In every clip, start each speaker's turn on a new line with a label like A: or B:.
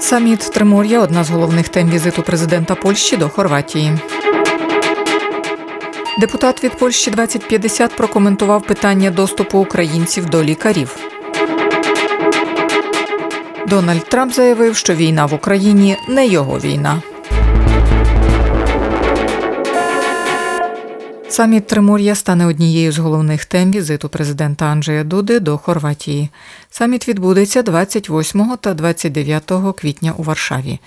A: Саміт Тримор'я одна з головних тем візиту президента Польщі до Хорватії. Депутат від Польщі 2050 прокоментував питання доступу українців до лікарів. Дональд Трамп заявив, що війна в Україні не його війна. Саміт Тримор'я стане однією з головних тем візиту президента Анджея Дуди до Хорватії. Саміт відбудеться 28 та 29 квітня у Варшаві.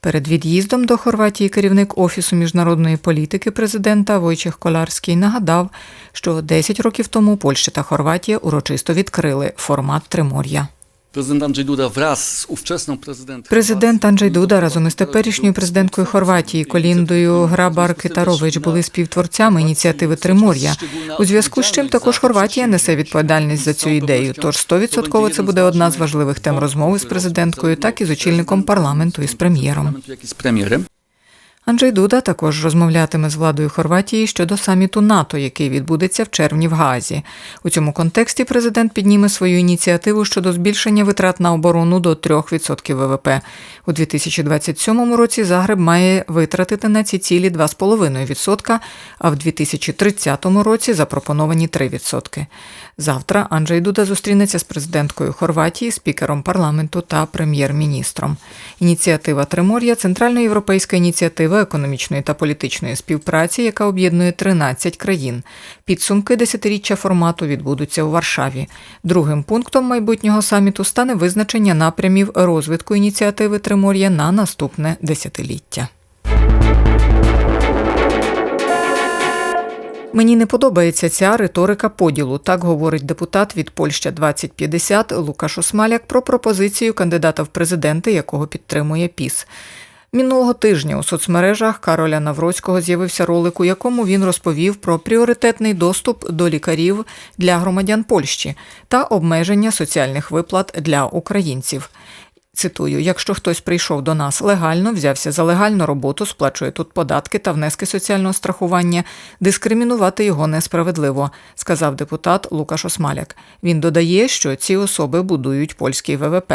A: Перед від'їздом до Хорватії керівник Офісу міжнародної політики президента Войчех Коларський нагадав, що 10 років тому Польща та Хорватія урочисто відкрили формат Тримор'я.
B: Президент Анджей Дуда враз з ówczesną президентом.
A: Президент Анджей Дуда разом із теперішньою президенткою Хорватії Коліндою Грабар Китарович були співтворцями ініціативи Тримор'я. У зв'язку з чим також Хорватія несе відповідальність за цю ідею. Тож стовідсотково це буде одна з важливих тем розмови з президенткою, так і з очільником парламенту і з прем'єром. Анджей Дуда також розмовлятиме з владою Хорватії щодо саміту НАТО, який відбудеться в червні в Гаазі. У цьому контексті президент підніме свою ініціативу щодо збільшення витрат на оборону до 3% ВВП. У 2027 році Загреб має витратити на ці цілі 2,5%, а в 2030 році запропоновані 3%. Завтра Анджей Дуда зустрінеться з президенткою Хорватії, спікером парламенту та прем'єр-міністром. Ініціатива Тримор'я центральноєвропейська ініціатива економічної та політичної співпраці, яка об'єднує 13 країн. Підсумки десятиріччя формату відбудуться у Варшаві. Другим пунктом майбутнього саміту стане визначення напрямів розвитку ініціативи Тримор'я на наступне десятиліття. Мені не подобається ця риторика поділу. Так говорить депутат від Польща 2050 Лукаш Осмаляк про пропозицію кандидата в президенти, якого підтримує ПІС. Минулого тижня у соцмережах Кароля Навроцького з'явився ролик, у якому він розповів про пріоритетний доступ до лікарів для громадян Польщі та обмеження соціальних виплат для українців. Цитую: якщо хтось прийшов до нас легально, взявся за легальну роботу, сплачує тут податки та внески соціального страхування, дискримінувати його несправедливо, сказав депутат Лукаш Осмаляк. Він додає, що ці особи будують польський ВВП.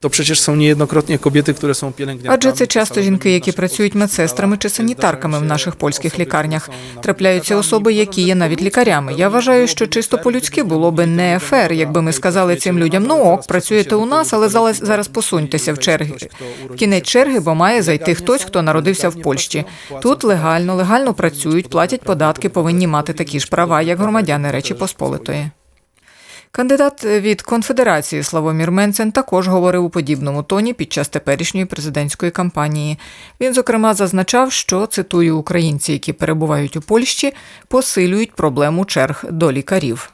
C: To przecież są niejednokrotnie kobiety, które są pielęgniarkami.
A: Адже це часто жінки, які працюють медсестрами чи санітарками в наших польських лікарнях. Трапляються особи, які є навіть лікарями. Я вважаю, що чисто по-людськи було би не фер, якби ми сказали цим людям: ну ок, працюєте у нас, але зараз зараз посуньтеся в черги. В кінець черги, бо має зайти хтось, хто народився в Польщі. Тут легально, легально працюють, платять податки, повинні мати такі ж права, як громадяни Речі Посполитої. Кандидат від конфедерації Славомір Менцен також говорив у подібному тоні під час теперішньої президентської кампанії. Він, зокрема, зазначав, що цитую українці, які перебувають у Польщі, посилюють проблему черг до лікарів.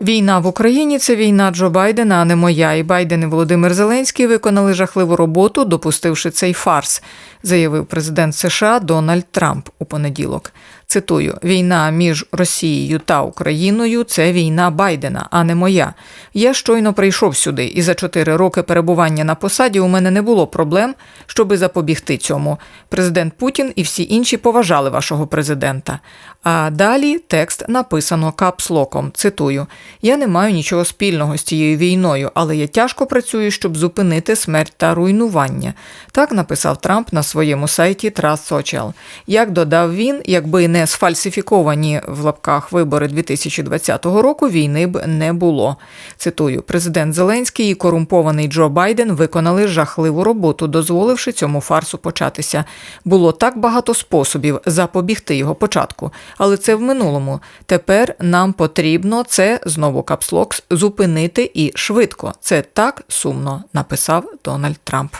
A: Війна в Україні це війна Джо Байдена, а не моя. І Байден і Володимир Зеленський виконали жахливу роботу, допустивши цей фарс, заявив президент США Дональд Трамп у понеділок. Цитую: війна між Росією та Україною це війна Байдена, а не моя. Я щойно прийшов сюди, і за чотири роки перебування на посаді у мене не було проблем, щоби запобігти цьому. Президент Путін і всі інші поважали вашого президента. А далі текст написано капслоком. Цитую: Я не маю нічого спільного з цією війною, але я тяжко працюю, щоб зупинити смерть та руйнування. Так написав Трамп на своєму сайті Trust Social. Як додав він, якби не сфальсифіковані в лапках вибори 2020 року, війни б не було. Цитую: президент Зеленський і корумпований Джо Байден виконали жахливу роботу, дозволивши цьому фарсу початися. Було так багато способів запобігти його початку, але це в минулому. Тепер нам потрібно це знову капслокс зупинити і швидко. Це так сумно написав Дональд Трамп.